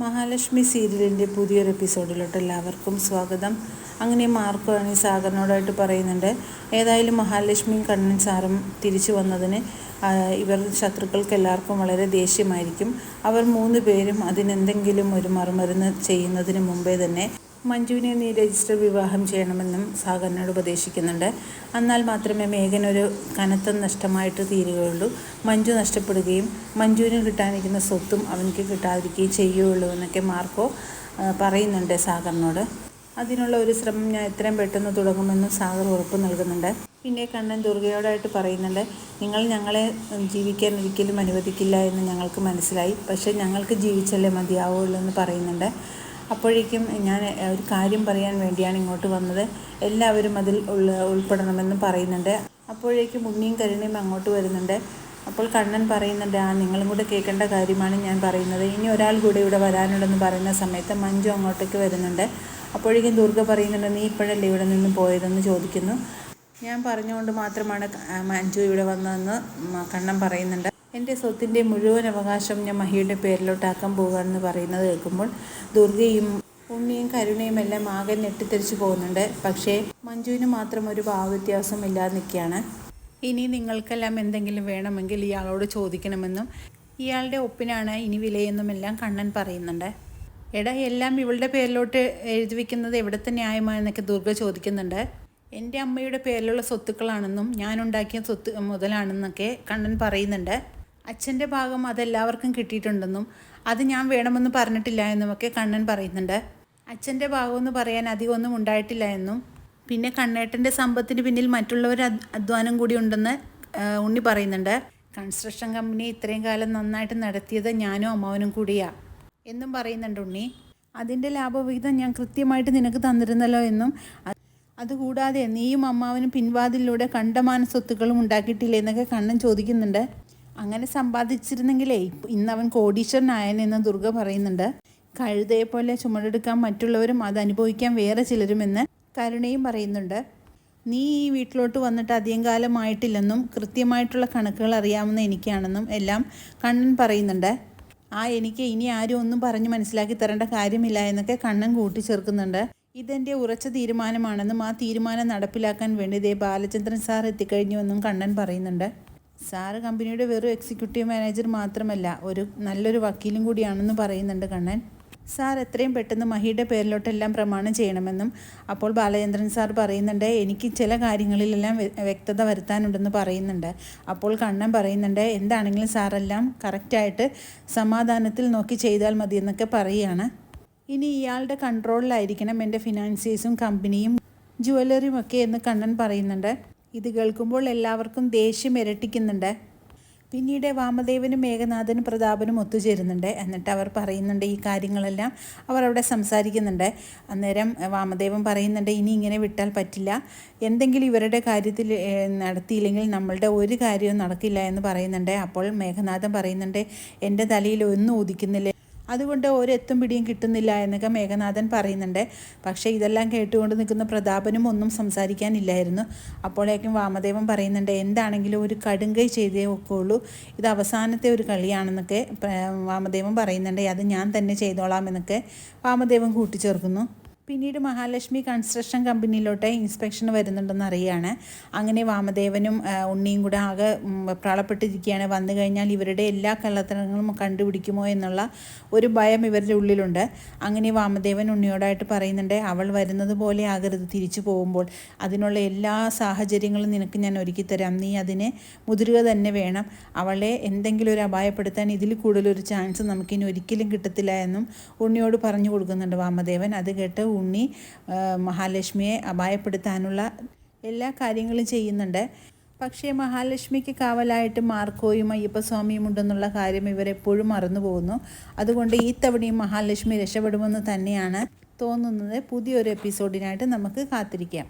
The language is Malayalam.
മഹാലക്ഷ്മി സീരിയലിന്റെ പുതിയൊരു എപ്പിസോഡിലോട്ട് എല്ലാവർക്കും സ്വാഗതം. അങ്ങനെ മാർക്കോ ആണ് സാഗറിനോടായിട്ട് പറയുന്നുണ്ട് ഏതായാലും മഹാലക്ഷ്മിയും കണ്ണൻ സാറും തിരിച്ചു വന്നതിന് ഇവർ ശത്രുക്കൾക്ക് എല്ലാവർക്കും വളരെ ദേഷ്യമായിരിക്കും. അവർ മൂന്ന് പേരും അതിനെന്തെങ്കിലും ഒരു മറുമരുന്ന് ചെയ്യുന്നതിന് മുമ്പേ തന്നെ മഞ്ജുവിനെ നീ രജിസ്റ്റർ വിവാഹം ചെയ്യണമെന്നും സാഗറിനോട് ഉപദേശിക്കുന്നുണ്ട്. എന്നാൽ മാത്രമേ മേഘനൊരു കനത്ത നഷ്ടമായിട്ട് തീരുകയുള്ളൂ. മഞ്ജു നഷ്ടപ്പെടുകയും മഞ്ജുവിന് കിട്ടാനിരിക്കുന്ന സ്വത്തും അവനിക്ക് കിട്ടാതിരിക്കുകയും ചെയ്യുകയുള്ളൂ എന്നൊക്കെ മാർക്കോ പറയുന്നുണ്ട് സാഗറിനോട്. അതിനുള്ള ഒരു ശ്രമം ഞാൻ എത്രയും പെട്ടെന്ന് തുടങ്ങുമെന്നും സാഗർ ഉറപ്പ് നൽകുന്നുണ്ട്. പിന്നെ കണ്ണൻ ദുർഗയോടായിട്ട് പറയുന്നുണ്ട് നിങ്ങൾ ഞങ്ങളെ ജീവിക്കാൻ ഒരിക്കലും അനുവദിക്കില്ല എന്ന് ഞങ്ങൾക്ക് മനസ്സിലായി. പക്ഷേ ഞങ്ങൾക്ക് ജീവിച്ചല്ലേ മതിയാവുള്ളൂ എന്ന് പറയുന്നുണ്ട്. അപ്പോഴേക്കും ഞാൻ ഒരു കാര്യം പറയാൻ വേണ്ടിയാണ് ഇങ്ങോട്ട് വന്നത്. എല്ലാവരും അതിൽ ഉൾപ്പെടണമെന്ന് പറയുന്നുണ്ട്. അപ്പോഴേക്കും ഉണ്ണിയും കരുണയും അങ്ങോട്ട് വരുന്നുണ്ട്. അപ്പോൾ കണ്ണൻ പറയുന്നുണ്ട് ആ നിങ്ങളും കൂടെ കേൾക്കേണ്ട കാര്യമാണ് ഞാൻ പറയുന്നത്. ഇനി ഒരാൾ കൂടെ ഇവിടെ വരാനുണ്ടെന്ന് പറയുന്ന സമയത്ത് മഞ്ജു അങ്ങോട്ടേക്ക് വരുന്നുണ്ട്. അപ്പോഴേക്കും ദുർഗ പറയുന്നുണ്ട് നീ ഇപ്പോഴല്ലേ ഇവിടെ നിന്ന് പോയതെന്ന് ചോദിക്കുന്നു. ഞാൻ പറഞ്ഞുകൊണ്ട് മാത്രമാണ് മഞ്ജു ഇവിടെ വന്നതെന്ന് കണ്ണൻ പറയുന്നുണ്ട്. എന്റെ സ്വത്തിന്റെ മുഴുവൻ അവകാശം ഞാൻ മഹിയുടെ പേരിലോട്ടാക്കാൻ പോകുകയെന്ന് പറയുന്നത് കേൾക്കുമ്പോൾ ദുർഗയും ഉണ്ണിയും കരുണയും എല്ലാം ആകെ ഞെട്ടിത്തെറിച്ച് പോകുന്നുണ്ട്. പക്ഷേ മഞ്ജുവിന് മാത്രം ഒരു ഭാവവ്യത്യാസം ഇല്ലാതെ നിൽക്കുകയാണ്. ഇനി നിങ്ങൾക്കെല്ലാം എന്തെങ്കിലും വേണമെങ്കിൽ ഇയാളോട് ചോദിക്കണമെന്നും ഇയാളുടെ ഒപ്പിനാണ് ഇനി വിലയെന്നും എല്ലാം കണ്ണൻ പറയുന്നുണ്ട്. എടാ എല്ലാം ഇവളുടെ പേരിലോട്ട് എഴുതി വെക്കുന്നത് എവിടുത്തെ ന്യായമാണെന്നൊക്കെ ദുർഗ ചോദിക്കുന്നുണ്ട്. എന്റെ അമ്മയുടെ പേരിലുള്ള സ്വത്തുക്കളാണെന്നും ഞാനുണ്ടാക്കിയ സ്വത്ത് മുതലാണെന്നൊക്കെ കണ്ണൻ പറയുന്നുണ്ട്. അച്ഛന്റെ ഭാഗം അതെല്ലാവർക്കും കിട്ടിയിട്ടുണ്ടെന്നും അത് ഞാൻ വേണമെന്ന് പറഞ്ഞിട്ടില്ല എന്നുമൊക്കെ കണ്ണൻ പറയുന്നുണ്ട്. അച്ഛന്റെ ഭാഗമെന്ന് പറയാൻ അധികമൊന്നും ഉണ്ടായിട്ടില്ല എന്നും. പിന്നെ കണ്ണേട്ടന്റെ സമ്പത്തിന് പിന്നിൽ മറ്റുള്ളവർ അധ്വാനം കൂടി ഉണ്ടെന്ന് ഉണ്ണി പറയുന്നുണ്ട്. കൺസ്ട്രക്ഷൻ കമ്പനി ഇത്രയും കാലം നന്നായിട്ട് നടത്തിയത് ഞാനും അമ്മാവനും കൂടിയാ എന്നും പറയുന്നുണ്ട് ഉണ്ണി. അതിന്റെ ലാഭവിഹിതം ഞാൻ കൃത്യമായിട്ട് നിനക്ക് തന്നിരുന്നല്ലോ എന്നും. അതുകൂടാതെ നീയും അമ്മാവനും പിൻവാതിലൂടെ കണ്ടമാന സ്വത്തുക്കളും ഉണ്ടാക്കിയിട്ടില്ലേ എന്നൊക്കെ കണ്ണൻ ചോദിക്കുന്നുണ്ട്. അങ്ങനെ സമ്പാദിച്ചിരുന്നെങ്കിലേ ഇന്നവൻ കോടീശ്വരനായനെന്ന് ദുർഗ പറയുന്നുണ്ട്. കഴുതയെ പോലെ ചുമടെടുക്കാൻ മറ്റുള്ളവരും അത് അനുഭവിക്കാൻ വേറെ ചിലരുമെന്ന് കരുണയും പറയുന്നുണ്ട്. നീ ഈ വീട്ടിലോട്ട് വന്നിട്ട് അധികം കാലമായിട്ടില്ലെന്നും കൃത്യമായിട്ടുള്ള കണക്കുകൾ അറിയാവുന്ന എനിക്കാണെന്നും എല്ലാം കണ്ണൻ പറയുന്നുണ്ട്. ആ എനിക്ക് ഇനി ആരും ഒന്നും പറഞ്ഞ് മനസ്സിലാക്കി തരേണ്ട കാര്യമില്ല എന്നൊക്കെ കണ്ണൻ കൂട്ടിച്ചേർക്കുന്നുണ്ട്. ഇതെന്റെ ഉറച്ച തീരുമാനമാണെന്നും ആ തീരുമാനം നടപ്പിലാക്കാൻ വേണ്ടി ദേ ബാലചന്ദ്രൻ സാർ എത്തിക്കഴിഞ്ഞുവെന്നും കണ്ണൻ പറയുന്നുണ്ട്. സാറ് കമ്പനിയുടെ വെറും എക്സിക്യൂട്ടീവ് മാനേജർ മാത്രമല്ല ഒരു നല്ലൊരു വക്കീലും കൂടിയാണെന്ന് പറയുന്നുണ്ട് കണ്ണൻ. സാർ എത്രയും പെട്ടെന്ന് മഹിയുടെ പേരിലോട്ടെല്ലാം പ്രമാണം ചെയ്യണമെന്നും അപ്പോൾ ബാലചന്ദ്രൻ സാർ പറയുന്നുണ്ട് എനിക്ക് ചില കാര്യങ്ങളിലെല്ലാം വ്യക്തത വരുത്താനുണ്ടെന്ന് പറയുന്നുണ്ട്. അപ്പോൾ കണ്ണൻ പറയുന്നുണ്ട് എന്താണെങ്കിലും സാറെല്ലാം കറക്റ്റായിട്ട് സമാധാനത്തിൽ നോക്കി ചെയ്താൽ മതി എന്നൊക്കെ പറയുകയാണ് ഇനി ഇയാളുടെ കൺട്രോളിലായിരിക്കണം എന്റെ ഫിനാൻസേഴ്സും കമ്പനിയും ജുവലറിയും ഒക്കെ എന്ന് കണ്ണൻ പറയുന്നുണ്ട്. ഇത് കേൾക്കുമ്പോൾ എല്ലാവർക്കും ദേഷ്യം ഇരട്ടിക്കുന്നുണ്ട്. പിന്നീട് വാമദേവനും മേഘനാഥനും പ്രതാപനും ഒത്തുചേരുന്നുണ്ട്. എന്നിട്ട് അവർ പറയുന്നുണ്ട് ഈ കാര്യങ്ങളെല്ലാം അവർ അവിടെ സംസാരിക്കുന്നുണ്ട്. അന്നേരം വാമദേവൻ പറയുന്നുണ്ട് ഇനി ഇങ്ങനെ വിട്ടാൽ പറ്റില്ല. എന്തെങ്കിലും ഇവരുടെ കാര്യത്തിൽ നടത്തിയില്ലെങ്കിൽ നമ്മളുടെ ഒരു കാര്യവും നടക്കില്ല എന്ന് പറയുന്നുണ്ട്. അപ്പോൾ മേഘനാഥൻ പറയുന്നുണ്ട് എന്റെ തലയിൽ ഒന്നും ഉദിക്കുന്നില്ല അതുകൊണ്ട് ഒരെത്തും പിടിയും കിട്ടുന്നില്ല എന്നൊക്കെ മേഘനാഥൻ പറയുന്നുണ്ട്. പക്ഷേ ഇതെല്ലാം കേട്ടുകൊണ്ട് നിൽക്കുന്ന പ്രതാപനും ഒന്നും സംസാരിക്കാനില്ലായിരുന്നു. അപ്പോഴേക്കും വാമദേവൻ പറയുന്നുണ്ട് എന്താണെങ്കിലും ഒരു കടുങ്കൈ ചെയ്തേ ഒക്കെയുള്ളൂ ഇത് അവസാനത്തെ ഒരു കളിയാണെന്നൊക്കെ വാമദേവൻ പറയുന്നുണ്ട്. അത് ഞാൻ തന്നെ ചെയ്തോളാം എന്നൊക്കെ വാമദേവൻ കൂട്ടിച്ചേർക്കുന്നു. പിന്നീട് മഹാലക്ഷ്മി കൺസ്ട്രക്ഷൻ കമ്പനിയിലോട്ട് ഇൻസ്പെക്ഷൻ വരുന്നുണ്ടെന്ന് അറിയാണ്. അങ്ങനെ വാമദേവനും ഉണ്ണിയും കൂടെ ആകെ പ്രാളപ്പെട്ടിരിക്കുകയാണ് വന്നു കഴിഞ്ഞാൽ ഇവരുടെ എല്ലാ കള്ളത്തരങ്ങളും കണ്ടുപിടിക്കുമോ എന്നുള്ള ഒരു ഭയം ഇവരുടെ ഉള്ളിലുണ്ട്. അങ്ങനെ വാമദേവൻ ഉണ്ണിയോടായിട്ട് പറയുന്നുണ്ട് അവൾ വരുന്നത് പോലെ ആകരുത് തിരിച്ചു പോകുമ്പോൾ. അതിനുള്ള എല്ലാ സാഹചര്യങ്ങളും നിനക്ക് ഞാൻ ഒരുക്കി തരാം. നീ അതിനെ മുതിരുക തന്നെ വേണം. അവളെ എന്തെങ്കിലും ഒരു അപായപ്പെടുത്താൻ ഇതിൽ കൂടുതലൊരു ചാൻസ് നമുക്കിനി ഒരിക്കലും കിട്ടത്തില്ല എന്നും ഉണ്ണിയോട് പറഞ്ഞു കൊടുക്കുന്നുണ്ട് വാമദേവൻ. അത് കേട്ട് ഉണ്ണി മഹാലക്ഷ്മിയെ അപായപ്പെടുത്താനുള്ള എല്ലാ കാര്യങ്ങളും ചെയ്യുന്നുണ്ട്. പക്ഷേ മഹാലക്ഷ്മിക്ക് കാവലായിട്ട് മാർക്കോയും അയ്യപ്പസ്വാമിയും ഉണ്ടെന്നുള്ള കാര്യം ഇവരെപ്പോഴും മറന്നു പോകുന്നു. അതുകൊണ്ട് ഈ തവണയും മഹാലക്ഷ്മി രക്ഷപ്പെടുമെന്ന് തന്നെയാണ് തോന്നുന്നത്. പുതിയൊരു എപ്പിസോഡിനായിട്ട് നമുക്ക് കാത്തിരിക്കാം.